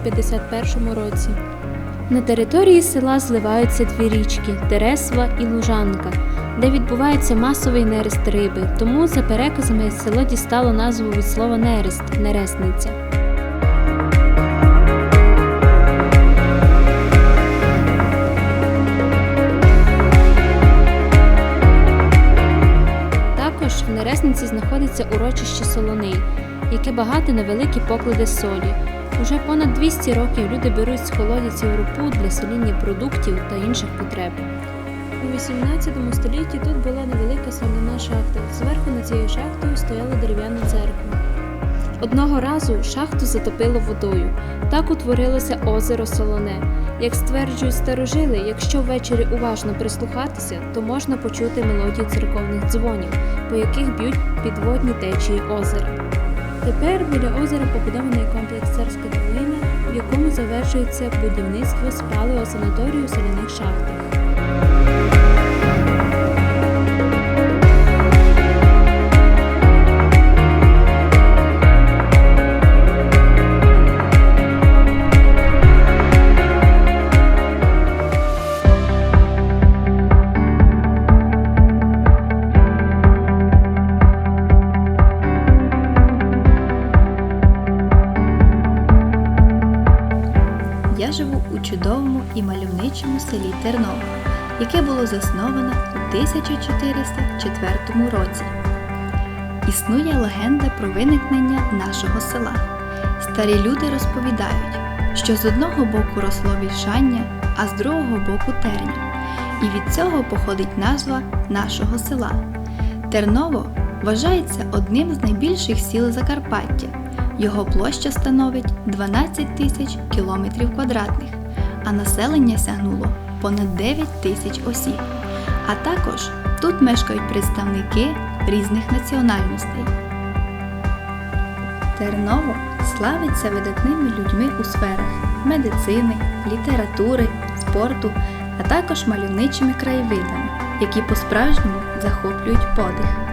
1351 році. На території села зливаються дві річки Тересва і Лужанка, де відбувається масовий нерест риби, тому, за переказами, село дістало назву від слова нерест нересниця. Також в Нересниці знаходиться урочище Солоний, яке багате на великі поклади солі. Уже понад 200 років люди беруть з колодязів рупу для соління продуктів та інших потреб. У 18 столітті тут була невелика соляна шахта. Зверху над цією шахтою стояла дерев'яна церква. Одного разу шахту затопило водою. Так утворилося озеро Солоне. Як стверджують старожили, якщо ввечері уважно прислухатися, то можна почути мелодію церковних дзвонів, по яких б'ють підводні течії озера. Тепер біля озера побудований комплекс Царська долина, в якому завершується будівництво спалого санаторію соляних шахтах. Живу у чудовому і мальовничому селі Терново, яке було засноване у 1404 році. Існує легенда про виникнення нашого села. Старі люди розповідають, що з одного боку росло вільшання, а з другого боку терня. І від цього походить назва нашого села. Терново вважається одним з найбільших сіл Закарпаття. Його площа становить 12 тисяч кілометрів квадратних, а населення сягнуло понад 9 тисяч осіб. А також тут мешкають представники різних національностей. Терново славиться видатними людьми у сферах медицини, літератури, спорту, а також мальовничими краєвидами, які по-справжньому захоплюють подих.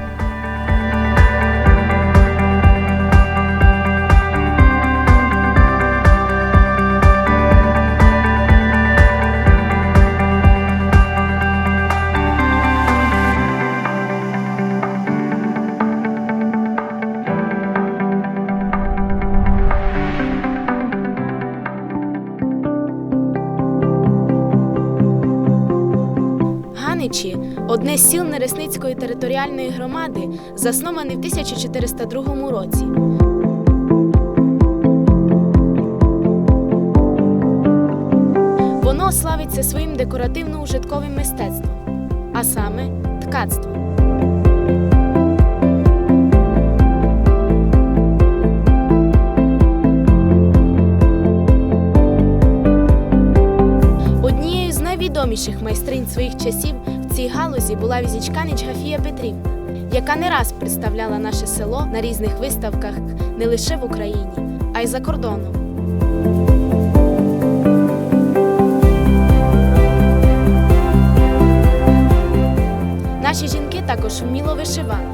Ганичі одне з сіл Нересницької територіальної громади, засноване в 1402 році. Воно славиться своїм декоративно-ужитковим мистецтвом, а саме ткацтвом. Однією з найвідоміших майстринь своїх часів цій галузі була візічканич Гафія Петрівна, яка не раз представляла наше село на різних виставках не лише в Україні, а й за кордоном. Наші жінки також вміло вишивали,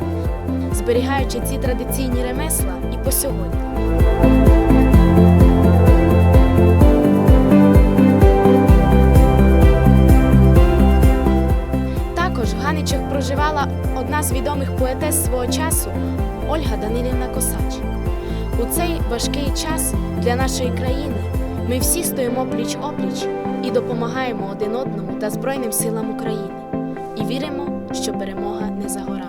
зберігаючи ці традиційні ремесла і по сьогодні. Одна з відомих поетес свого часу Ольга Данилівна Косач. У цей важкий час для нашої країни ми всі стоїмо пліч опліч і допомагаємо один одному та Збройним силам України. І віримо, що перемога не за горами.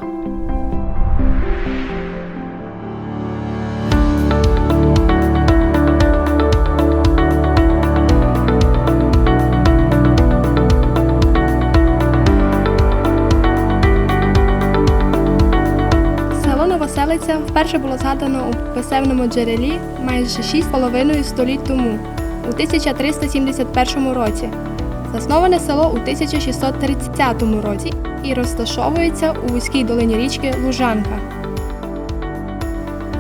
Вперше було згадано у писемному джерелі майже 6,5 століть тому, у 1371 році. Засноване село у 1630 році і розташовується у вузькій долині річки Лужанка.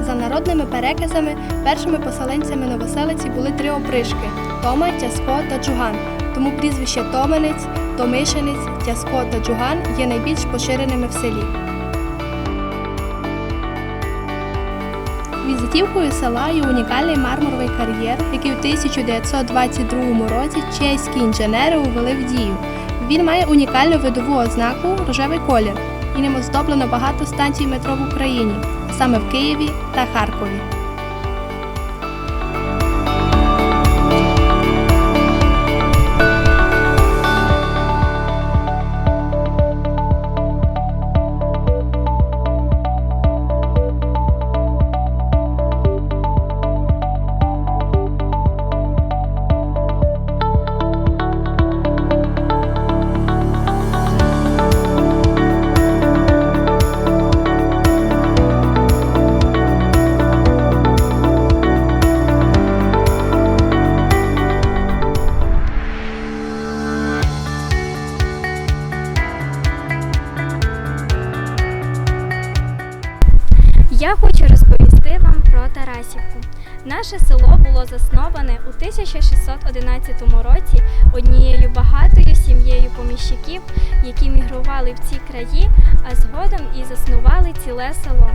За народними переказами, першими поселенцями новоселиці були три опришки Тома, Тяско та Джуган. Тому прізвище Томенець, Томишинець, Тяско та Джуган є найбільш поширеними в селі. Візитівкою села є унікальний мармуровий кар'єр, який у 1922 році чеські інженери увели в дію. Він має унікальну видову ознаку рожевий колір і ним оздоблено багато станцій метро в Україні, саме в Києві та Харкові. Про Наше село було засноване у 1611 році однією багатою сім'єю поміщиків, які мігрували в ці краї, а згодом і заснували ціле село.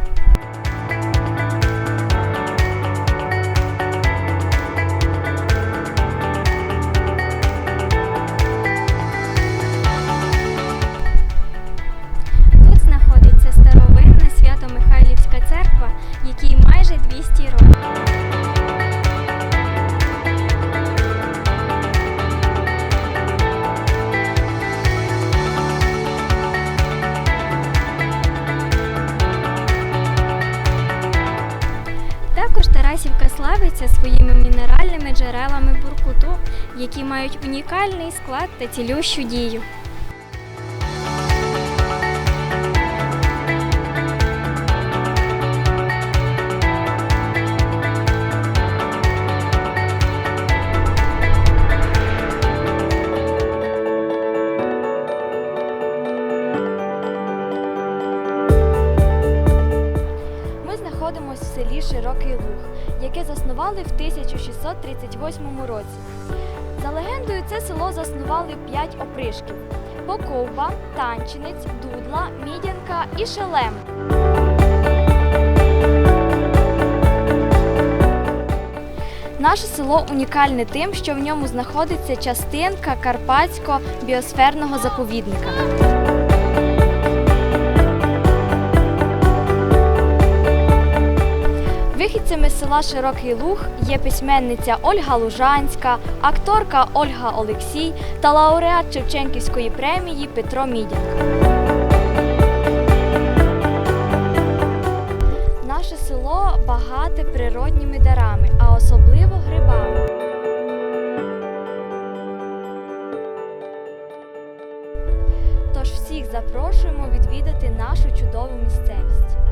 Славиться своїми мінеральними джерелами буркуту, які мають унікальний склад та цілющу дію. Яке заснували в 1638 році. За легендою, це село заснували п'ять опришків: Поковба, Танчинець, Дудла, Мідянка і Шелем. Наше село унікальне тим, що в ньому знаходиться частинка Карпатського біосферного заповідника. Вихідцями села Широкий Луг є письменниця Ольга Лужанська, акторка Ольга Олексій та лауреат Шевченківської премії Петро Мідянка. Наше село багате природніми дарами, а особливо грибами. Тож всіх запрошуємо відвідати нашу чудову місцевість.